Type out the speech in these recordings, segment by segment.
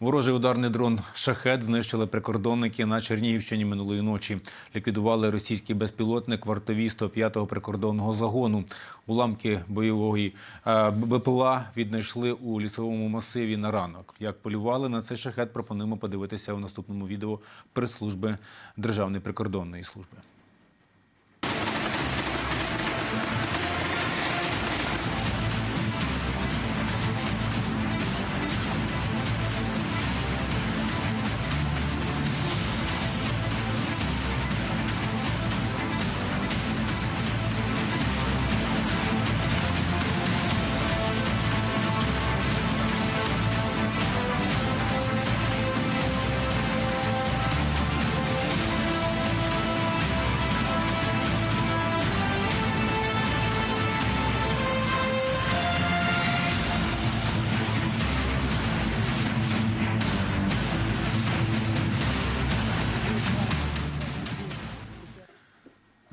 Ворожий ударний дрон Шахет знищили прикордонники на Чернігівщині минулої ночі. Ліквідували російський безпілотник вартові 105-го прикордонного загону. Уламки бойової е, БПЛА віднайшли у лісовому масиві на ранок. Як полювали на цей шахет, пропонуємо подивитися у наступному відео прес-служби Державної прикордонної служби.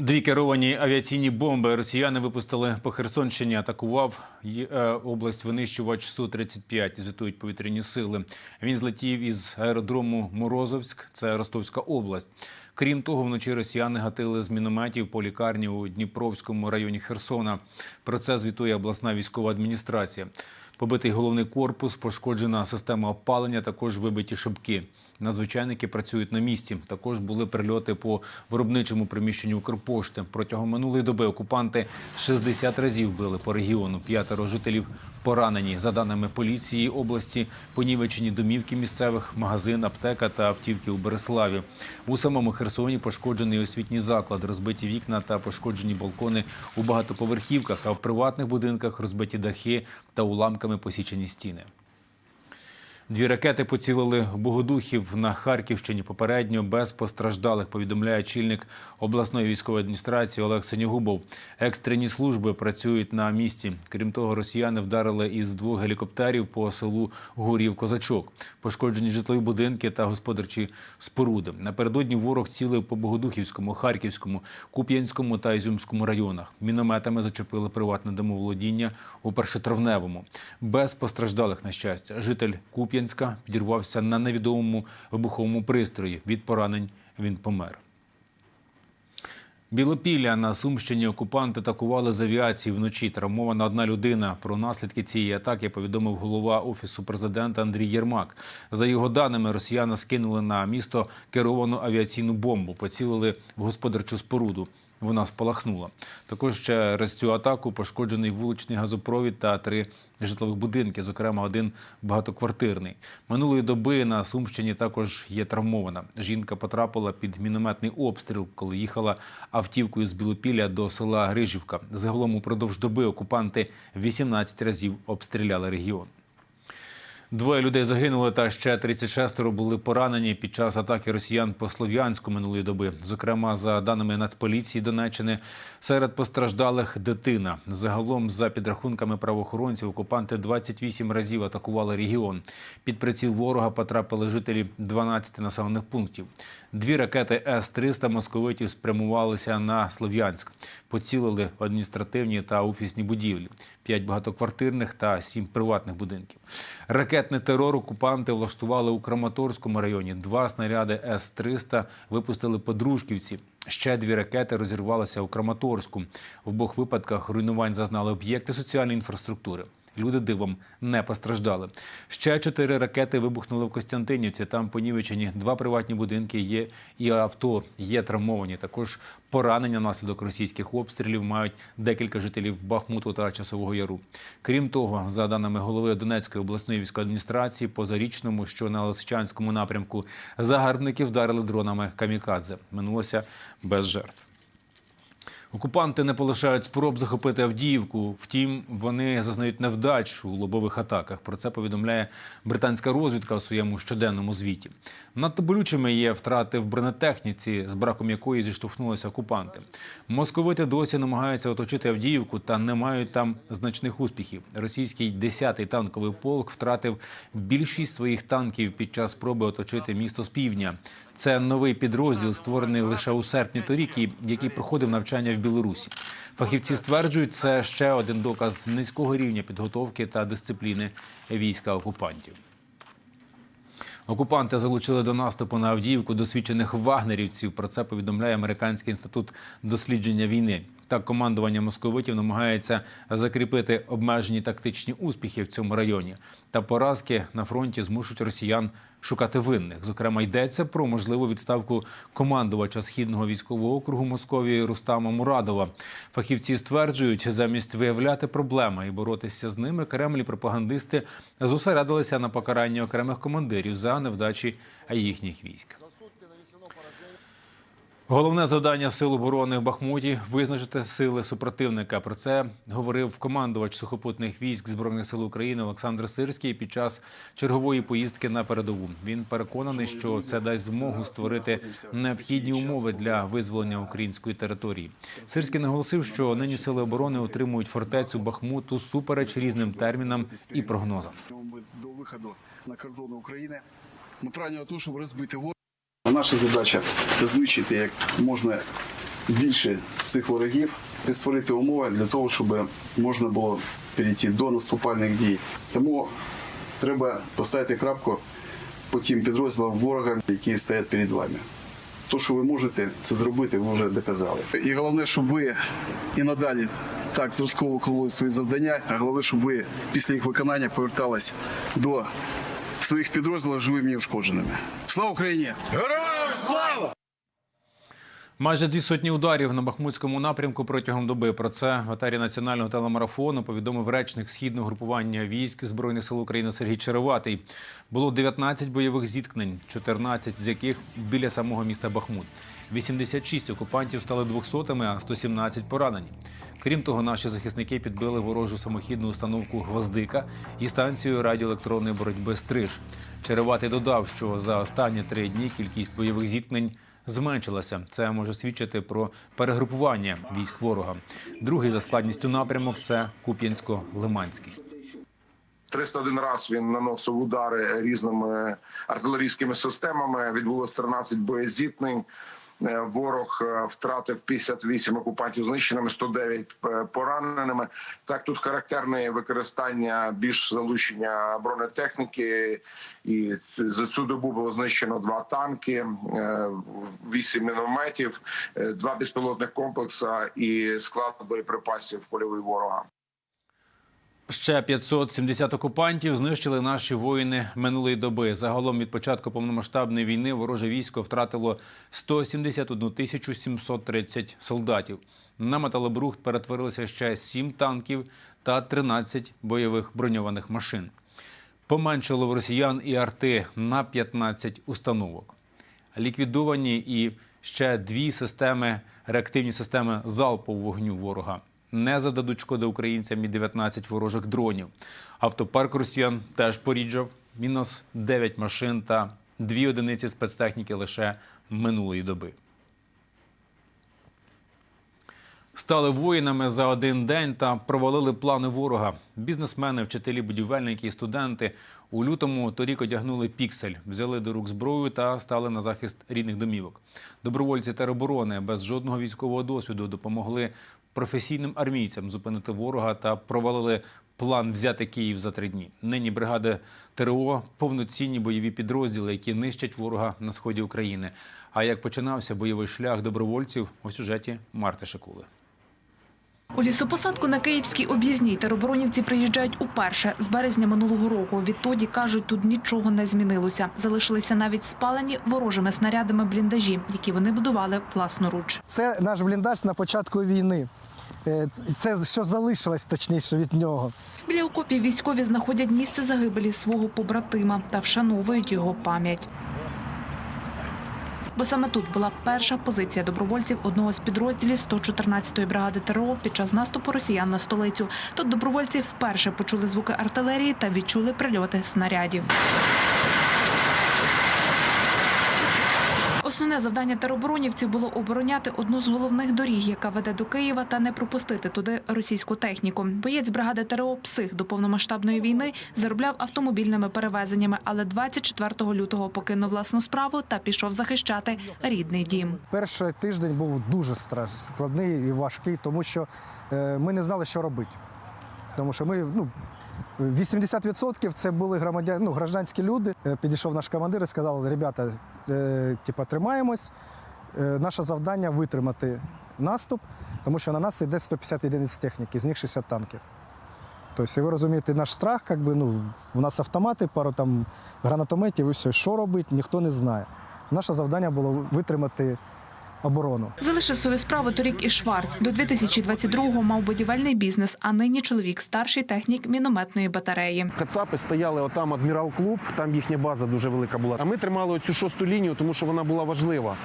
Дві керовані авіаційні бомби росіяни випустили по Херсонщині. Атакував е, область винищувач су 35 Звітують повітряні сили. Він злетів із аеродрому Морозовськ, це Ростовська область. Крім того, вночі росіяни гатили з мінометів по лікарні у Дніпровському районі Херсона. Про це звітує обласна військова адміністрація. Побитий головний корпус, пошкоджена система опалення, також вибиті шибки. Надзвичайники працюють на місці. Також були прильоти по виробничому приміщенню Укрпошти. Протягом минулої доби окупанти 60 разів били по регіону. П'ятеро жителів поранені. За даними поліції області, понівечені домівки місцевих, магазин, аптека та автівки у Береславі. У самому Херсоні пошкоджений освітній заклад, розбиті вікна та пошкоджені балкони у багатоповерхівках, а в приватних будинках розбиті дахи та уламками посічені стіни. Дві ракети поцілили в Богодухів на Харківщині. Попередньо без постраждалих, повідомляє очільник обласної військової адміністрації Олег Сенігубов. Екстрені служби працюють на місці. Крім того, росіяни вдарили із двох гелікоптерів по селу Гурів Козачок. Пошкоджені житлові будинки та господарчі споруди. Напередодні ворог цілив по Богодухівському, Харківському, Куп'янському та Ізюмському районах. Мінометами зачепили приватне домоволодіння у першотравневому. Без постраждалих на щастя. Житель Куп'янська підірвався на невідомому вибуховому пристрої. Від поранень він помер. Білопілля на Сумщині окупанти атакували з авіації вночі. Травмована одна людина. Про наслідки цієї атаки повідомив голова офісу президента Андрій Єрмак. За його даними, росіяни скинули на місто керовану авіаційну бомбу, поцілили в господарчу споруду. Вона спалахнула. Також через цю атаку пошкоджений вуличний газопровід та три житлових будинки, зокрема один багатоквартирний. Минулої доби на Сумщині також є травмована. Жінка потрапила під мінометний обстріл, коли їхала автівкою з Білопілля до села Грижівка. Загалом упродовж доби окупанти 18 разів обстріляли регіон. Двоє людей загинули, та ще 36 були поранені під час атаки росіян по Слов'янську минулої доби. Зокрема, за даними Нацполіції Донеччини, серед постраждалих дитина. Загалом, за підрахунками правоохоронців, окупанти 28 разів атакували регіон. Під приціл ворога потрапили жителі 12 населених пунктів. Дві ракети С-300 московитів спрямувалися на Слов'янськ. Поцілили адміністративні та офісні будівлі, п'ять багатоквартирних та сім приватних будинків. Ракетний терор окупанти влаштували у Краматорському районі. Два снаряди С-300 випустили подружківці. Ще дві ракети розірвалися у Краматорську. В обох випадках руйнувань зазнали об'єкти соціальної інфраструктури. Люди дивом не постраждали. Ще чотири ракети вибухнули в Костянтинівці. Там понівечені два приватні будинки є і авто є травмовані. Також поранення внаслідок російських обстрілів мають декілька жителів Бахмуту та Часового Яру. Крім того, за даними голови Донецької обласної військової адміністрації, по зарічному, що на Лисичанському напрямку, загарбники вдарили дронами камікадзе. Минулося без жертв. Окупанти не полишають спроб захопити Авдіївку. Втім, вони зазнають невдач у лобових атаках. Про це повідомляє британська розвідка у своєму щоденному звіті. Надто болючими є втрати в бронетехніці, з браком якої зіштовхнулися окупанти. Московити досі намагаються оточити Авдіївку та не мають там значних успіхів. Російський 10-й танковий полк втратив більшість своїх танків під час спроби оточити місто з півдня. Це новий підрозділ, створений лише у серпні торік, який проходив навчання в Білорусі. Фахівці стверджують, це ще один доказ низького рівня підготовки та дисципліни війська окупантів. Окупанти залучили до наступу на Авдіївку досвідчених вагнерівців. Про це повідомляє Американський інститут дослідження війни. Так, командування московитів намагається закріпити обмежені тактичні успіхи в цьому районі. Та поразки на фронті змушують росіян шукати винних. Зокрема, йдеться про можливу відставку командувача східного військового округу Московії Рустама Мурадова. Фахівці стверджують, замість виявляти проблеми і боротися з ними, Кремль і пропагандисти зосередилися на покаранні окремих командирів за невдачі їхніх військ. Головне завдання сил оборони в Бахмуті визначити сили супротивника. Про це говорив командувач сухопутних військ збройних сил України Олександр Сирський під час чергової поїздки на передову. Він переконаний, що це дасть змогу створити необхідні умови для визволення української території. Сирський наголосив, що нині сили оборони утримують фортецю Бахмуту супереч різним термінам і прогнозам. До виходу на кордони України. Прагнемо до того, щоб розбити ворога. Наша задача знищити як можна більше цих ворогів і створити умови для того, щоб можна було перейти до наступальних дій. Тому треба поставити крапку по тим підрозділам ворога, які стоять перед вами. То, що ви можете це зробити, ви вже доказали. І головне, щоб ви і надалі так зразково виконували свої завдання, а головне, щоб ви після їх виконання повертались до своїх підрозділів живими і ушкодженими. Слава Україні! Майже дві сотні ударів на Бахмутському напрямку протягом доби. Про це в етері національного телемарафону повідомив речник східного групування військ збройних сил України Сергій Череватий. Було 19 бойових зіткнень, 14 з яких біля самого міста Бахмут. 86 окупантів стали 200-ми, а 117 поранені. Крім того, наші захисники підбили ворожу самохідну установку Гвоздика і станцію радіоелектронної боротьби Стриж. Череватий додав, що за останні три дні кількість бойових зіткнень зменшилася. Це може свідчити про перегрупування військ ворога. Другий за складністю напрямок це Куп'янсько-Лиманський. 301 раз він наносив удари різними артилерійськими системами. Відбулось 13 боєзіткнень. Е, Ворог е, втратив 58 окупантів знищеними, 109 п- пораненими. Так тут характерне використання більш залучення бронетехніки, і за цю добу було знищено два танки, е, вісім мінометів, е, два безпілотних комплекси і склад боєприпасів польовий ворога. Ще 570 окупантів знищили наші воїни минулої доби. Загалом від початку повномасштабної війни вороже військо втратило 171 тисячу 730 солдатів. На металобрухт перетворилося ще 7 танків та 13 бойових броньованих машин. Поменшало в росіян і арти на 15 установок. Ліквідовані і ще дві системи, реактивні системи залпового вогню ворога. Не зададуть шкоди українцям і 19 ворожих дронів. Автопарк росіян теж поріджав. Мінус 9 машин та дві одиниці спецтехніки лише минулої доби. Стали воїнами за один день та провалили плани ворога. Бізнесмени, вчителі, будівельники і студенти у лютому торік одягнули піксель, взяли до рук зброю та стали на захист рідних домівок. Добровольці тероборони без жодного військового досвіду допомогли професійним армійцям зупинити ворога та провалили план взяти Київ за три дні. Нині бригади ТРО повноцінні бойові підрозділи, які нищать ворога на сході України. А як починався бойовий шлях добровольців у сюжеті Марти Шикули. У лісопосадку на Київській об'їзній тероборонівці приїжджають уперше з березня минулого року. Відтоді, кажуть, тут нічого не змінилося. Залишилися навіть спалені ворожими снарядами бліндажі, які вони будували власноруч. Це наш бліндаж на початку війни. Е, Це що залишилось точніше від нього. Біля окопів військові знаходять місце загибелі свого побратима та вшановують його пам'ять. Бо саме тут була перша позиція добровольців одного з підрозділів 114-ї бригади ТРО під час наступу росіян на столицю. Тут добровольці вперше почули звуки артилерії та відчули прильоти снарядів. Основне завдання тероборонівців було обороняти одну з головних доріг, яка веде до Києва, та не пропустити туди російську техніку. Боєць бригади ТРО «Псих» до повномасштабної війни заробляв автомобільними перевезеннями, але 24 лютого покинув власну справу та пішов захищати рідний дім. Перший тиждень був дуже складний і важкий, тому що е, ми не знали, що робити. Тому що ми ну, 80% це були громадяни, ну, гражданські люди. Е, Підійшов наш командир і сказав, ребята, е, типа, тримаємось. Е, Наше завдання витримати наступ, тому що на нас йде 150 одиниць техніки, з них 60 танків. Тобто, ви розумієте, наш страх, як би, ну, у нас автомати, пару там гранатометів і все. Що робити, ніхто не знає. Наше завдання було витримати оборону. Залишив свою справу торік і Шварц. До 2022-го мав будівельний бізнес, а нині чоловік старший технік мінометної батареї. Кацапи стояли отам адмірал клуб, там їхня база дуже велика була. А ми тримали оцю шосту лінію, тому що вона була важлива.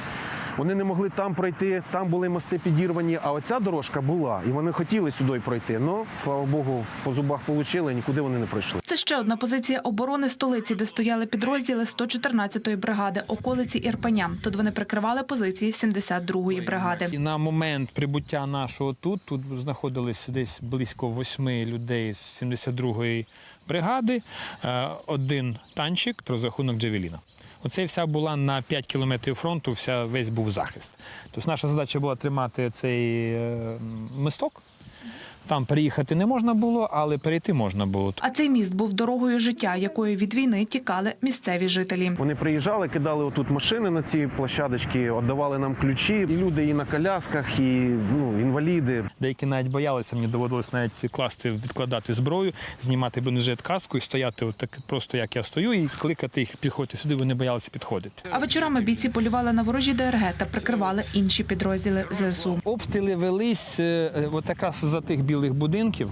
Вони не могли там пройти, там були мости підірвані, а оця дорожка була, і вони хотіли сюди пройти. Ну, слава Богу, по зубах отримали, нікуди вони не пройшли. Це ще одна позиція оборони столиці, де стояли підрозділи 114-ї бригади, околиці Ірпеня. Тут вони прикривали позиції 72-ї бригади. І на момент прибуття нашого тут, тут знаходились десь близько восьми людей з 72-ї бригади, е, один танчик, розрахунок Джавеліна. Оце вся була на 5 кілометрів фронту, вся, весь був захист. Тобто наша задача була тримати цей е, мисток. Там переїхати не можна було, але перейти можна було. А цей міст був дорогою життя, якою від війни тікали місцеві жителі. Вони приїжджали, кидали отут машини на ці площадочки, віддавали нам ключі. І люди і на колясках, і ну, інваліди. Деякі навіть боялися, мені доводилось навіть класти, відкладати зброю, знімати бронежилет каску і стояти от так просто як я стою, і кликати їх підходьте сюди, вони боялися підходити. А вечорами бійці полювали на ворожі ДРГ та прикривали інші підрозділи ЗСУ. Обстріли велись е, от якраз за тих білих будинків.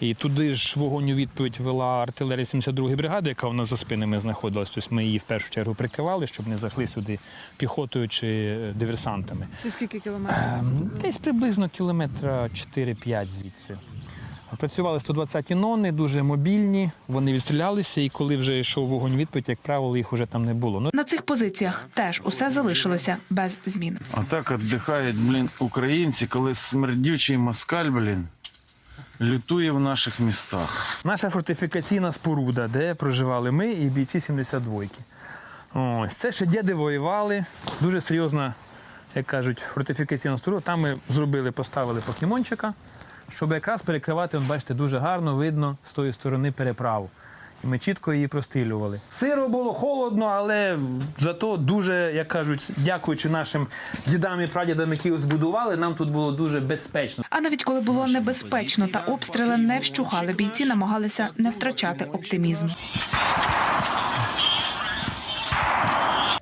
І туди ж вогонь у відповідь вела артилерія 72-ї бригади, яка у нас за спинами знаходилась. Тобто ми її в першу чергу прикривали, щоб не зайшли сюди піхотою чи е, диверсантами. Це скільки кілометрів? Ем, Десь приблизно кілометра 4-5 звідси. Працювали 120-ті нони, дуже мобільні. Вони відстрілялися, і коли вже йшов вогонь відповідь, як правило, їх вже там не було. Ну, На цих позиціях теж усе залишилося без змін. А так віддихають, блін, українці, коли смердючий москаль, блін, лютує в наших містах. Наша фортифікаційна споруда, де проживали ми і бійці 72-ки. Ось це ще діди воювали. Дуже серйозна, як кажуть, фортифікаційна споруда. Там ми зробили, поставили покемончика, щоб якраз перекривати, бачите, дуже гарно видно з тої сторони переправу. Ми чітко її прострілювали. Сиро було холодно, але зато дуже, як кажуть, дякуючи нашим дідам і прадідам, які збудували, нам тут було дуже безпечно. А навіть коли було небезпечно та обстріли не вщухали, бійці намагалися не втрачати оптимізм.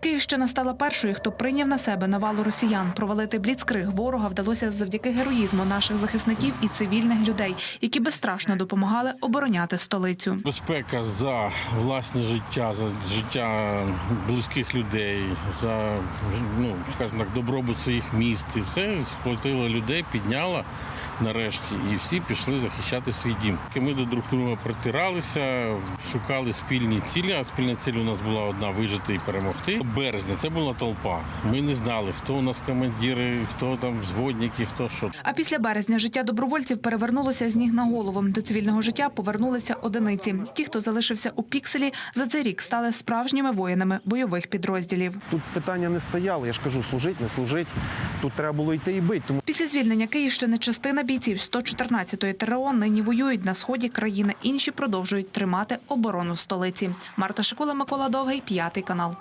Київщина стала першою, хто прийняв на себе навалу росіян. Провалити бліцкриг ворога вдалося завдяки героїзму наших захисників і цивільних людей, які безстрашно допомагали обороняти столицю. Безпека за власне життя, за життя близьких людей, за ну, скажімо так, добробут своїх міст. І все сплотило людей, підняло нарешті, і всі пішли захищати свій дім. Ми до друг друга притиралися, шукали спільні цілі, а спільна ціль у нас була одна вижити і перемогти. Березня це була толпа. Ми не знали, хто у нас командири, хто там взводники, хто що. А після березня життя добровольців перевернулося з ніг на голову. До цивільного життя повернулися одиниці. Ті, хто залишився у пікселі, за цей рік стали справжніми воїнами бойових підрозділів. Тут питання не стояло. Я ж кажу, служить, не служить. Тут треба було йти і бити. Тому Після звільнення Київщини частина бійців 114-ї ТРО нині воюють на сході країни. Інші продовжують тримати оборону столиці. Марта Шикула, Микола Довгий, п'ятий канал.